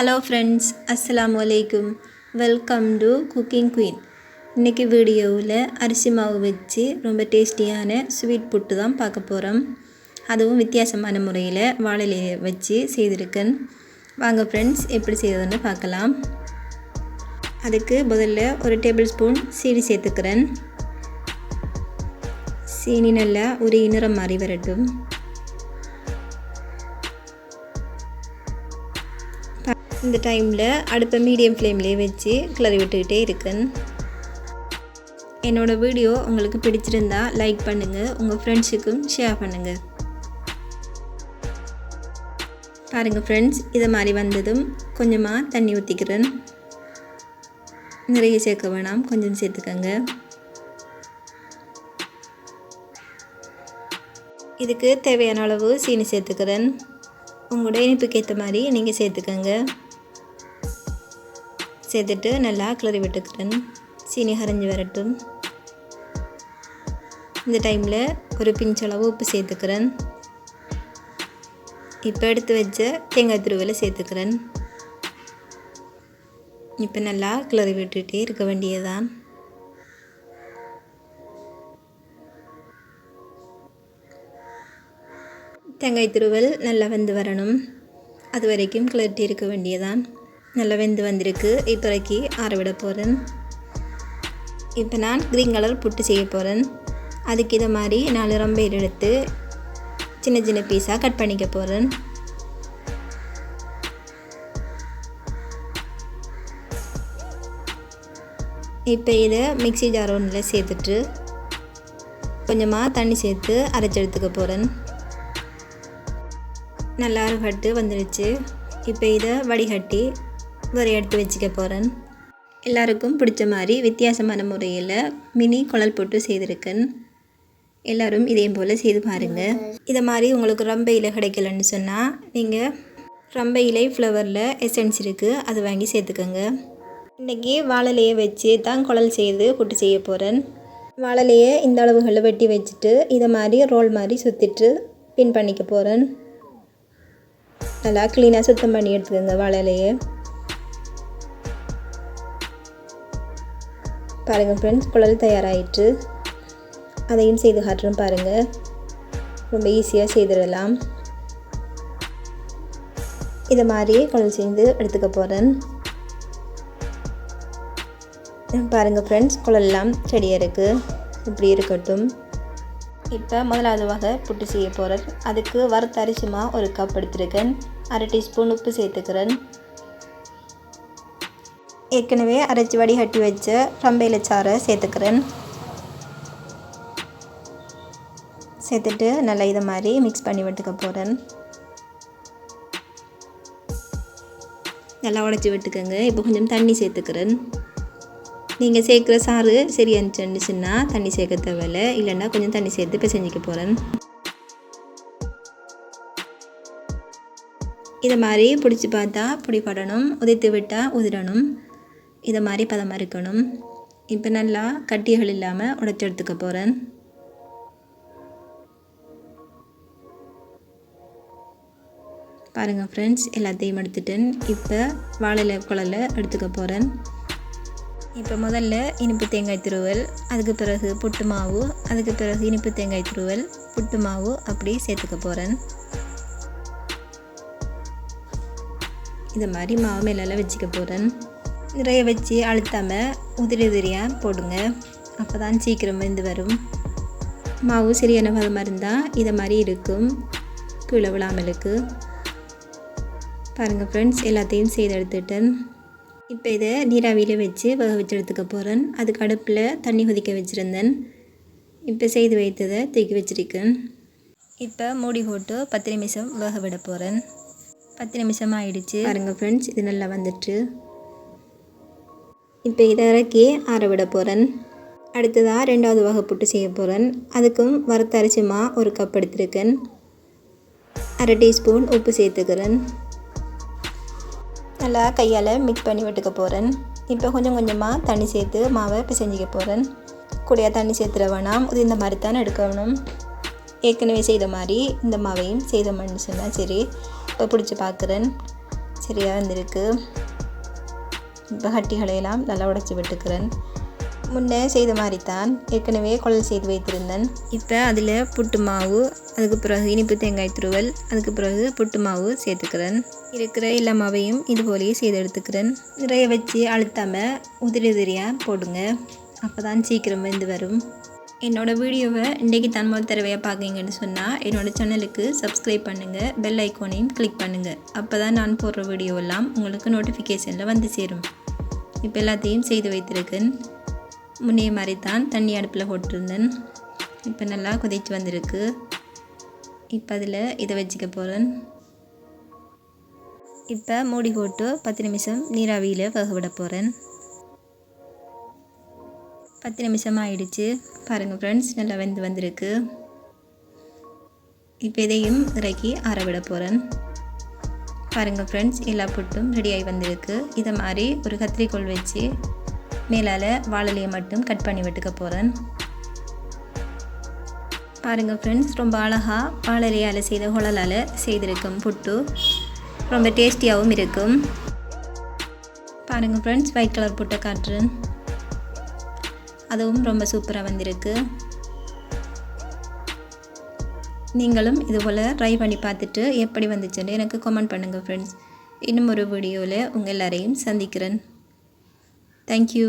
Hello friends அஸ்ஸலாமு வலைக்கும் welcome to cooking queen இன்றைக்கி வீடியோவில் அரிசி மாவு வச்சு ரொம்ப டேஸ்டியான ஸ்வீட் புட்டு தான் பார்க்க போகிறோம் அதுவும் வித்தியாசமான முறையில் வாழலையை வச்சு செய்திருக்கேன். வாங்க ஃப்ரெண்ட்ஸ் எப்படி செய்யறதுன்னு பார்க்கலாம். அதுக்கு முதல்ல ஒரு டேபிள் ஸ்பூன் சீனி சேர்த்துக்கிறேன். சீனி நல்லா ஒரு இனிறம் மாறி வரட்டும். இந்த டைமில் அடுப்பை மீடியம் ஃப்ளேம்லேயே வச்சு கிளறி விட்டுக்கிட்டே இருக்கேன். என்னோடய வீடியோ உங்களுக்கு பிடிச்சிருந்தா லைக் பண்ணுங்கள் உங்கள் ஃப்ரெண்ட்ஸுக்கும் ஷேர் பண்ணுங்கள் பாருங்கள் ஃப்ரெண்ட்ஸ் இதை மாதிரி வந்ததும் கொஞ்சமாக தண்ணி ஊற்றிக்கிறேன் நிறைய சேர்க்க வேணாம் கொஞ்சம் சேர்த்துக்கோங்க. இதுக்கு தேவையான அளவு சீனி சேர்த்துக்கிறேன். உங்களோட இனிப்புக்கு ஏற்ற மாதிரி நீங்கள் சேர்த்துக்கோங்க. சேர்த்துட்டு நல்லா கிளறி விட்டுக்கிறேன் சீனி கரைஞ்சி வரட்டும். இந்த டைமில் ஒரு பிஞ்சளவு உப்பு சேர்த்துக்கிறேன். இப்போ எடுத்து வச்ச தேங்காய் துருவலை சேர்த்துக்கிறேன். இப்போ நல்லா கிளறி விட்டுகிட்டே இருக்க வேண்டியதுதான். தேங்காய் துருவல் நல்லா வந்து வரணும். அது வரைக்கும் கிளறிட்டு இருக்க வேண்டியதான் நல்லா வெந்து வந்திருக்கு. இப்போதைக்கு ஆற விட போகிறேன் இப்போ நான் க்ரீன் கலர் புட்டு செய்ய போகிறேன் அதுக்கு இதை மாதிரி நாலு ரம்பையில் எடுத்து சின்ன சின்ன பீஸாக கட் பண்ணிக்க போகிறேன் இப்போ இதை மிக்சி ஜார் ஒன்றில் சேர்த்துட்டு கொஞ்சமாக தண்ணி சேர்த்து அரைச்சி எடுத்துக்க போகிறேன் நல்லா அரைகட்டு வந்துடுச்சு இப்போ இதை வடிகட்டி வரை எடுத்து வச்சுக்க போகிறேன் எல்லாருக்கும் பிடிச்ச மாதிரி வித்தியாசமான முறையில் மினி குழல் போட்டு செய்திருக்கேன். எல்லோரும் இதே போல் செய்து பாருங்கள் இதை மாதிரி உங்களுக்கு ரொம்ப இலை கிடைக்கலன்னு சொன்னால் நீங்கள் ரொம்ப இலை ஃப்ளவரில் எசன்ஸ் இருக்குது அது வாங்கி சேர்த்துக்கோங்க. இன்றைக்கி வாழலையை வச்சு தான் குழல் செய்து புட்டு செய்ய போகிறேன் வாழலையை இந்த அளவுகளில் வெட்டி வச்சுட்டு இதை மாதிரி ரோல் மாதிரி சுற்றிட்டு பின் பண்ணிக்க போகிறேன் நல்லா க்ளீனாக சுத்தம் பண்ணி எடுத்துக்கோங்க வாழலையை பாருங்கள் ஃப்ரெண்ட்ஸ் குழல் தயாராகிட்டு அதையும் செய்து காட்டுறோம் பாருங்கள் ரொம்ப ஈஸியாக செய்திடலாம். இதை மாதிரியே குழல் செய்து எடுத்துக்க போகிறேன் பாருங்கள் ஃப்ரெண்ட்ஸ் குழல்லாம் செடியாக இருக்குது இப்படி இருக்கட்டும். இப்போ முதலாவது வகை புட்டு செய்ய போகிறேன் அதுக்கு வறுத்த அரிசிமா ஒரு கப் எடுத்துருக்கேன். அரை டீஸ்பூன் உப்பு சேர்த்துக்கிறேன். ஏற்கனவே அரைச்சி வடிகட்டி வச்ச ரம்பையில் சாறை சேர்த்துக்கிறேன். சேர்த்துட்டு நல்லா இதை மாதிரி மிக்ஸ் பண்ணி விட்டுக்க போகிறேன் நல்லா உடச்சி விட்டுக்கோங்க. இப்போ கொஞ்சம் தண்ணி சேர்த்துக்கிறேன். நீங்கள் சேர்க்குற சாறு சரியானுச்சுன்னா தண்ணி சேர்க்க தேவையில்ல. இல்லைன்னா கொஞ்சம் தண்ணி சேர்த்து பிசைஞ்சிக்க போகிறேன் இதை மாதிரி பிடிச்சி பார்த்தா பிடிப்படணும் உதைத்து விட்டால் உதிரணும். இதை மாதிரி பதமாக இருக்கணும் இப்போ நல்லா கட்டிகள் இல்லாமல் உடச்சி எடுத்துக்க போகிறேன் பாருங்கள் ஃப்ரெண்ட்ஸ் எல்லாத்தையும் எடுத்துட்டேன். இப்போ வாழையில குழல எடுத்துக்க போகிறேன் இப்போ முதல்ல இனிப்பு தேங்காய் துருவல் அதுக்கு பிறகு புட்டு மாவு அதுக்கு பிறகு இனிப்பு தேங்காய் துருவல் புட்டு மாவு அப்படி சேர்த்துக்க போகிறேன் இது மாதிரி மாவு மேலெல்லாம் வச்சுக்க போகிறேன் நிறைய வச்சு அழுத்தாமல் உதிரி உதிரியாக போடுங்க. அப்போ தான் சீக்கிரம் வெந்து வரும். மாவு சரியான பதமாக இருந்தால் இதை மாதிரி இருக்கும். கீழே விழாமலுக்கு பாருங்கள் ஃப்ரெண்ட்ஸ் எல்லாத்தையும் செய்து எடுத்துட்டேன். இப்போ இதை நீராவியில் வச்சு வேக வச்சு எடுத்துக்க போகிறேன் அதுக்கு அடுப்பில் தண்ணி கொதிக்க வச்சுருந்தேன். இப்போ செய்து வைத்ததை தூக்கி வச்சுருக்கேன். இப்போ மூடி போட்டு பத்து நிமிஷம் வேக விட போகிறேன் பத்து நிமிஷம் ஆயிடுச்சு. பாருங்கள் ஃப்ரெண்ட்ஸ் இது நல்லா வந்துட்டு இப்போ இதை இறக்கி ஆற விட போகிறேன் அடுத்ததாக ரெண்டாவது வகை புட்டு செய்ய போகிறேன் அதுக்கும் வறுத்த அரிசிமா ஒரு கப் எடுத்திருக்கேன். அரை டீஸ்பூன் உப்பு சேர்த்துக்கிறேன். நல்லா கையால் மிக்ஸ் பண்ணி விட்டுக்க போகிறேன் இப்போ கொஞ்சம் கொஞ்சமாக தண்ணி சேர்த்து மாவை பிசைஞ்சிக்க போகிறேன் கூடையாக தண்ணி சேர்த்துட வேணாம். இது இந்த மாதிரி தான் எடுக்கணும். ஏற்கனவே செய்த மாதிரி இந்த மாவையும் செய்தோம்னு சொன்னால் சரி. இப்போ பிடிச்சி பார்க்குறேன் சரியாக வந்திருக்கு. இப்போ கட்டிகளையெல்லாம் நல்லா உடைச்சி விட்டுக்கிறேன். முன்னே செய்த மாதிரி தான் ஏற்கனவே குழல் செய்து வைத்திருந்தேன். இப்போ அதில் புட்டு மாவு அதுக்கு பிறகு இனிப்பு தேங்காய் துருவல் அதுக்கு பிறகு புட்டு மாவு சேர்த்துக்கிறேன். இருக்கிற எல்லா மாவையும் இது போலேயே செய்து எடுத்துக்கிறேன். நிறைய வச்சு அழுத்தாமல் உதிரி உதிரியாக போடுங்க. அப்போ தான் சீக்கிரம் வந்து வரும். என்னோடய வீடியோவை இன்றைக்கி தான் முதல் தடவையாக பார்க்குறீங்கன்னு சொன்னால் என்னோடய சேனலுக்கு சப்ஸ்கிரைப் பண்ணுங்கள் பெல் ஐக்கோனையும் கிளிக் பண்ணுங்கள் அப்போ தான் நான் போடுற வீடியோவெல்லாம் உங்களுக்கு நோட்டிஃபிகேஷனில் வந்து சேரும். இப்போ எல்லாத்தையும் செய்து வைத்திருக்கேன். முன்னே மாதிரி தான் தண்ணி அடுப்பில் போட்டிருந்தேன். இப்போ நல்லா கொதிச்சு வந்திருக்கு. இப்போ அதில் இதை வச்சுக்க போகிறேன். இப்போ மூடி போட்டு பத்து நிமிஷம் நீராவியில் வேக விட போகிறேன். பத்து நிமிஷம் ஆயிடுச்சு. பாருங்கள் ஃப்ரெண்ட்ஸ் நல்லா வெந்து வந்திருக்கு. இப்போ இதையும் இறக்கி ஆற விட போகிறேன். பாருங்கள் ஃப்ரெண்ட்ஸ் எல்லா புட்டும் ரெடியாகி வந்திருக்கு. இதை மாதிரி ஒரு கத்திரிக்கோள் வச்சு மேலால் வாழலையை மட்டும் கட் பண்ணி விட்டுக்க போகிறேன் பாருங்கள் ஃப்ரெண்ட்ஸ் ரொம்ப அழகாக வாழலையால் செய்த குழலால் செய்திருக்கும் புட்டு. ரொம்ப டேஸ்டியாகவும் இருக்கும். பாருங்கள் ஃப்ரெண்ட்ஸ் ஒயிட் கலர் புட்டை காட்டுறேன். அதுவும் ரொம்ப சூப்பராக வந்திருக்கு. நீங்களும் இதுபோல் ட்ரை பண்ணி பார்த்துட்டு எப்படி வந்துச்சுன்னு எனக்கு கமெண்ட் பண்ணுங்கள் ஃப்ரெண்ட்ஸ் இன்னும் ஒரு வீடியோவில் உங்கள் எல்லாரையும் சந்திக்கிறேன். தேங்க்யூ